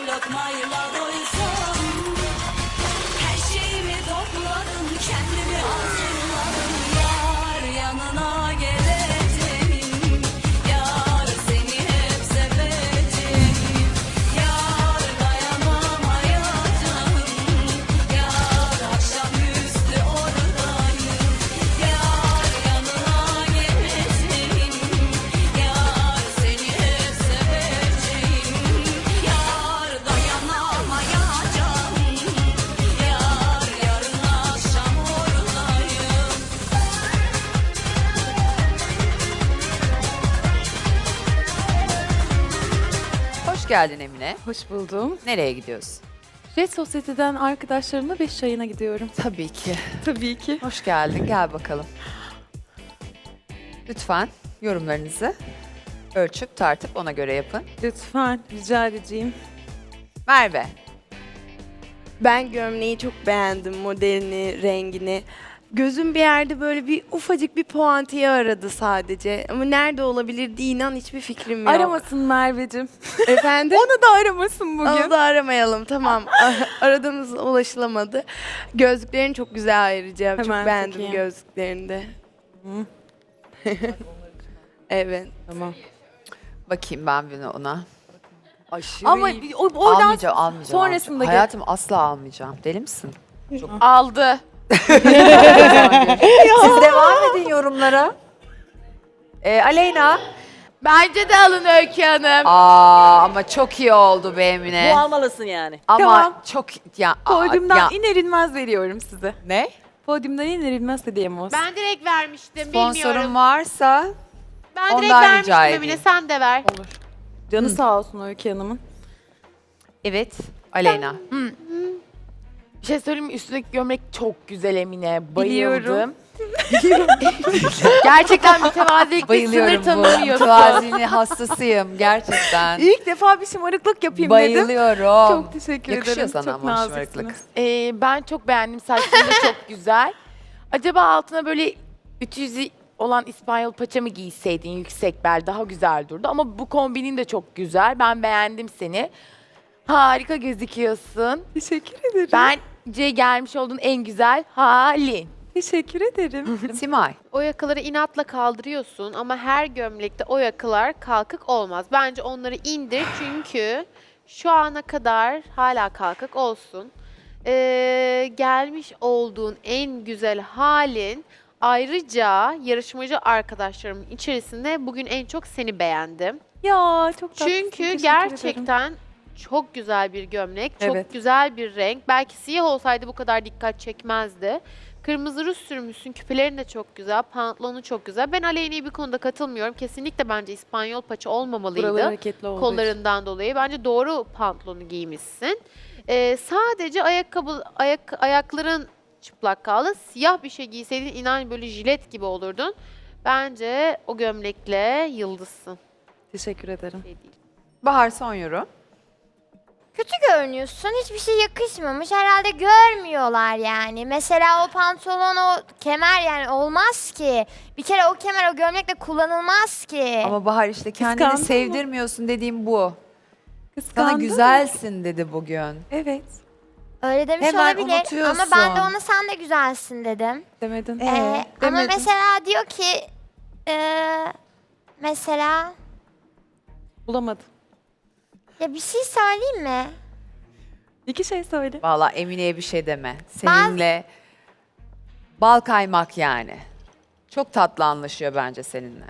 look my love, is you geldin Emine. Hoş buldum. Nereye gidiyorsun? Red Sosyete'den arkadaşlarımla beş çayına gidiyorum. Tabii ki. Tabii ki. Hoş geldin. Gel bakalım. Lütfen yorumlarınızı ölçüp tartıp ona göre yapın. Lütfen rica edeceğim. Merve. Ben gömleği çok beğendim, modelini, rengini. Gözüm bir yerde böyle bir ufacık bir puantiye aradı sadece. Ama nerede olabilir diye inan hiçbir fikrim yok. Aramasın Merveciğim. Efendim? Onu da aramasın bugün. Onu da aramayalım tamam. A- Aradığımız ulaşılamadı. Gözlüklerin çok güzel ayrıca. çok Hemen beğendim takayım. gözlüklerini de. evet. Tamam. Bakayım ben bir ona. Aşırı Ama iyi. O, oradan almayacağım, almayacağım. sonrasında almayacağım. gel- Hayatım asla almayacağım. Deli misin? aldı. Siz devam edin yorumlara. Ee, Aleyna. Bence de alın Öykü Hanım. Aa ama çok iyi oldu be Emine. Bu almalısın yani. Ama Tamam. çok ya. aa, Podyumdan ya- iner inmez veriyorum size. Ne? Podyumdan iner inmez hediyem olsun. Ben direkt vermiştim Sponsorum bilmiyorum. varsa Ben direkt ondan vermiştim Emine edeyim. sen de ver. Canı sağ olsun Öykü Hanım'ın. evet Aleyna. Bir şey söyleyeyim mi? Üstündeki gömlek çok güzel Emine. Biliyorum. Bayıldım. Gerçekten mütevazilik Bayılıyorum sınır bu tanımıyorsun. mütevaziliğine hastasıyım gerçekten. İlk defa bir şımarıklık yapayım dedim. Bayılıyorum. Çok teşekkür Yakışıyor ederim. sana Çok ama naziksiniz. şımarıklık. Ee, ben çok beğendim. Saçların da çok güzel. Acaba altına böyle ütüzü olan İspanyol paça mı giyseydin yüksek bel daha güzel durdu. Ama bu kombinin de çok güzel. Ben beğendim seni. Harika gözüküyorsun. Teşekkür ederim. Bence gelmiş olduğun en güzel halin. Teşekkür ederim. Simay. O yakaları inatla kaldırıyorsun ama her gömlekte o yakalar kalkık olmaz. Bence onları indir çünkü şu ana kadar hala kalkık olsun. Ee, gelmiş olduğun en güzel halin ayrıca yarışmacı arkadaşlarımın içerisinde bugün en çok seni beğendim. ya çok tatlısın. Çünkü teşekkür ederim. gerçekten çok güzel bir gömlek, çok Evet. güzel bir renk. Belki siyah olsaydı bu kadar dikkat çekmezdi. Kırmızı ruj sürmüşsün, küpelerin de çok güzel, pantolonu çok güzel. Ben Aleyna'ya bir konuda katılmıyorum. Kesinlikle bence İspanyol paça olmamalıydı. Buraları hareketli olduğu için. kollarından dolayı. Bence doğru pantolonu giymişsin. Ee, sadece ayakkabı ayak ayakların çıplak kaldı. Siyah bir şey giyseydin inan böyle jilet gibi olurdun. Bence o gömlekle yıldızsın. Teşekkür ederim. Şey değil. Bahar son yorum. Kötü görünüyorsun. Hiçbir şey yakışmamış. Herhalde görmüyorlar yani. Mesela o pantolon, o kemer yani olmaz ki. Bir kere o kemer o gömlekle kullanılmaz ki. Ama Bahar işte kendini Kıskandın mı? sevdirmiyorsun dediğim bu. Sana Kıskandın mı? güzelsin dedi bugün. Evet. Öyle demiş Hemen olabilir. Ama ben de ona sen de güzelsin dedim. Demedin. Ee, Ee, ama demedin. mesela diyor ki ee, mesela Bulamadım. Ya bir şey söyleyeyim mi? İki şey söyle. Valla Emine'ye bir şey deme. Seninle bal kaymak yani. Çok tatlı anlaşıyor bence seninle.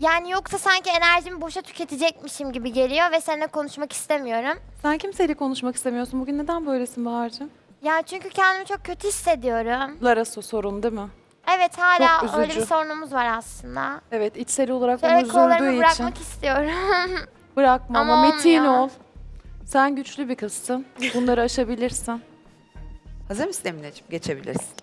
Yani yoksa sanki enerjimi boşa tüketecekmişim gibi geliyor ve seninle konuşmak istemiyorum. Sen kimseyle konuşmak istemiyorsun. Bugün neden böylesin Bahar'cığım? Ya çünkü kendimi çok kötü hissediyorum. Laraso sorun değil mi? Evet hala Çok öyle bir üzücü. sorunumuz var aslında. Evet içsel olarak onu Şöyle üzüldüğü kollarımı için. bırakmak istiyorum. Bırakma ama, metin olmuyor. ol. Sen güçlü bir kızsın. Bunları aşabilirsin. Hazır mısın Emineciğim? Geçebilirsin.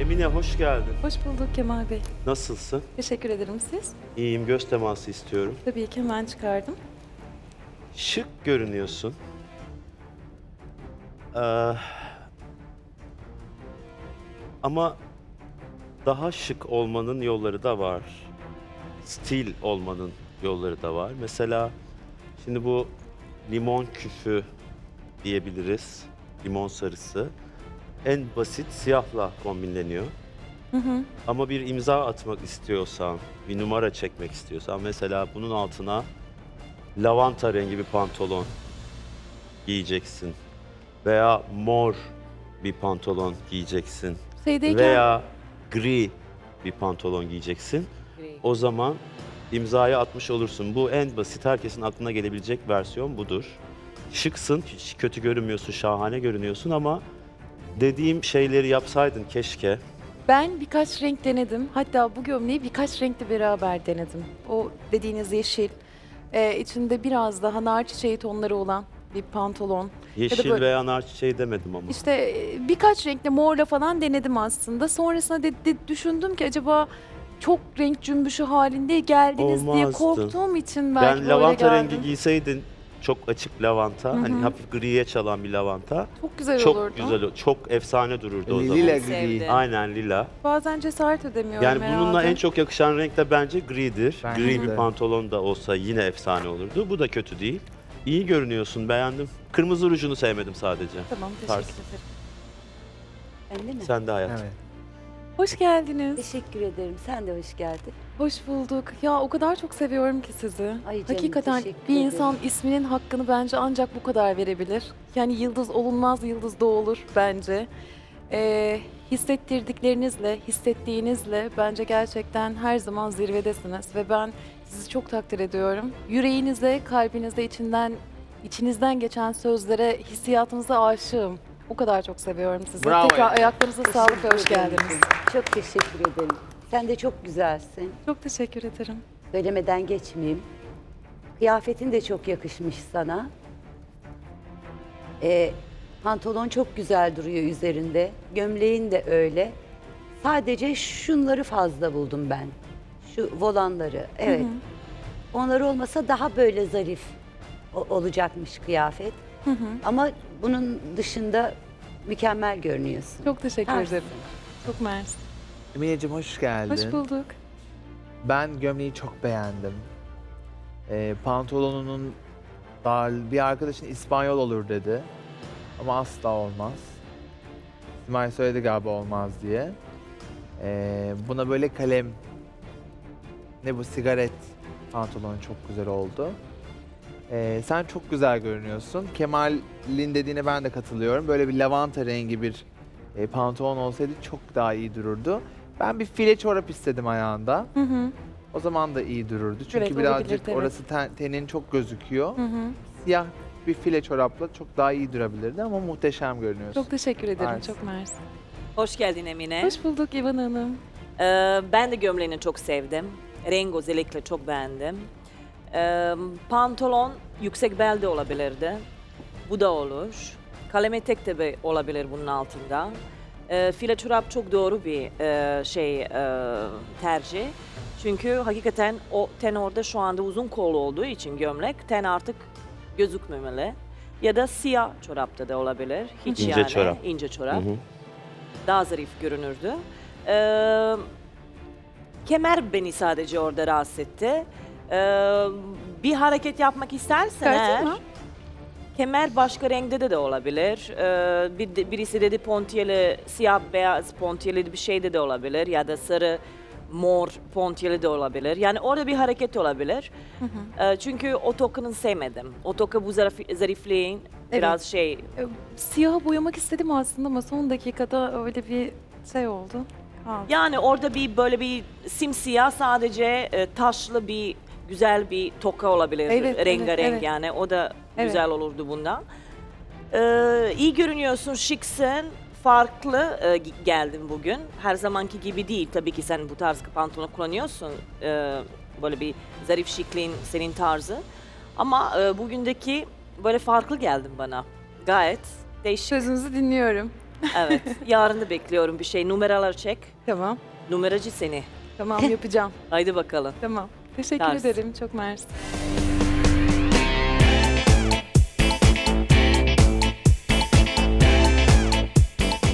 Emine hoş geldin. Hoş bulduk Kemal Bey. Nasılsın? Teşekkür ederim siz. İyiyim, göz teması istiyorum. Tabii ki hemen çıkardım. Şık görünüyorsun. Ee, ama daha şık olmanın yolları da var. Stil olmanın yolları da var. Mesela şimdi bu limon küfü diyebiliriz. Limon sarısı. En basit siyahla kombinleniyor. Ama bir imza atmak istiyorsan, bir numara çekmek istiyorsan mesela bunun altına lavanta rengi bir pantolon giyeceksin. Veya mor bir pantolon giyeceksin. Şeydeyken Veya gri bir pantolon giyeceksin. O zaman imzayı atmış olursun. Bu en basit, herkesin aklına gelebilecek versiyon budur. Şıksın, hiç kötü görünmüyorsun, şahane görünüyorsun ama dediğim şeyleri yapsaydın keşke. ben birkaç renk denedim. Hatta bu gömleği birkaç renkle beraber denedim. O dediğiniz yeşil, e, içinde biraz daha nar çiçeği tonları olan bir pantolon. Yeşil böyle- veya nar çiçeği demedim ama. İşte e, birkaç renkle morla falan denedim aslında. Sonrasında de, de- düşündüm ki acaba çok renk cümbüşü halinde geldiniz diye Olmazdı. korktuğum için belki ben böyle lavanta geldim. rengi giyseydin çok açık lavanta, Hı hı. hani hafif griye çalan bir lavanta. Çok güzel çok olurdu. güzel, o- çok efsane dururdu o zaman. Lila Sevdim. gri. Aynen lila. Bazen cesaret edemiyorum Yani bununla herhalde. en çok yakışan renk de bence gridir. Bence Gri bir de. pantolon da olsa yine efsane olurdu. Bu da kötü değil. İyi görünüyorsun, beğendim. Kırmızı rujunu sevmedim sadece. Tamam teşekkür Tarz. ederim. Ben de mi? Sen de hayat. Evet. Hoş geldiniz. Teşekkür ederim. Sen de hoş geldin. Hoş bulduk. Ya o kadar çok seviyorum ki sizi. Ay canım, Hakikaten teşekkür bir ederim. insan isminin hakkını bence ancak bu kadar verebilir. Yani yıldız olunmaz, yıldız doğulur bence. Ee, hissettirdiklerinizle, hissettiğinizle bence gerçekten her zaman zirvedesiniz ve ben sizi çok takdir ediyorum. Yüreğinize, kalbinize, içinden içinizden geçen sözlere, hissiyatınıza aşığım. O kadar çok seviyorum sizi. Bravo. Tekrar ayaklarınıza sağlık ve hoş geldiniz. Çok teşekkür ederim. Sen de çok güzelsin. Çok teşekkür ederim. Söylemeden geçmeyeyim. Kıyafetin de çok yakışmış sana. Ee, pantolon çok güzel duruyor üzerinde. Gömleğin de öyle. Sadece şunları fazla buldum ben. Şu volanları. Evet. Onlar olmasa daha böyle zarif o- olacakmış kıyafet. Ama bunun dışında mükemmel görünüyorsun. Çok teşekkür Tersin. ederim. Çok mersi. Emineciğim hoş geldin. Hoş bulduk. Ben gömleği çok beğendim. Ee, pantolonunun dar, bir arkadaşın İspanyol olur dedi. Ama asla olmaz. İsmail söyledi galiba olmaz diye. Ee, buna böyle kalem, ne bu sigaret pantolon çok güzel oldu. Ee, sen çok güzel görünüyorsun. Kemal'in dediğine ben de katılıyorum. Böyle bir lavanta rengi bir e, pantolon olsaydı çok daha iyi dururdu. Ben bir file çorap istedim ayağında. Hı hı. O zaman da iyi dururdu. Çünkü Evet, birazcık olabilirdi, evet. orası ten- tenin çok gözüküyor. Hı hı. Siyah bir file çorapla çok daha iyi durabilirdi ama muhteşem görünüyorsun. Çok teşekkür ederim. Mersi. Çok mersi. Hoş geldin Emine. Hoş bulduk İvan Hanım. Ee, ben de gömleğini çok sevdim. Renk özellikle çok beğendim. Ee, pantolon yüksek bel de olabilirdi. Bu da olur. Kalem etek de be- olabilir bunun altında. Ee, file çorap çok doğru bir e, şey e, tercih. Çünkü hakikaten o ten orada şu anda uzun kollu olduğu için gömlek ten artık gözükmemeli. Ya da siyah çorapta da olabilir. Hiç İnce yani çorap. ince Hı çorap hı. daha zarif görünürdü. Ee, kemer beni sadece orada rahatsız etti. Ee, bir hareket yapmak istersen eğer, Çıkartayım mı? kemer başka renkte de, de olabilir. Ee, bir, de- birisi dedi pontiyeli, siyah beyaz pontiyeli bir şeyde de olabilir ya da sarı mor pontiyeli de olabilir. Yani orada bir hareket olabilir. Ee, çünkü o tokanı sevmedim. O toka bu zarif, zarifliğin biraz şey Ee, Siyaha boyamak istedim aslında ama son dakikada öyle bir şey oldu. Kaldı. Yani orada bir böyle bir simsiyah sadece e, taşlı bir güzel bir toka olabilir. Evet, evet, Rengarenk evet. yani o da Evet. güzel olurdu bundan. Ee, iyi görünüyorsun, şıksın. Farklı e, geldin bugün. Her zamanki gibi değil. Tabii ki sen bu tarz pantolon kullanıyorsun. Ee, böyle bir zarif şıklığın senin tarzı. Ama e, bugündeki böyle farklı geldin bana. Gayet değişik. Sözünüzü dinliyorum. Evet. Yarın da bekliyorum bir şey. Numaralar çek. Tamam. Numaracı seni. Tamam yapacağım. Haydi bakalım. tamam. Teşekkür Ters. ederim. Çok mersi.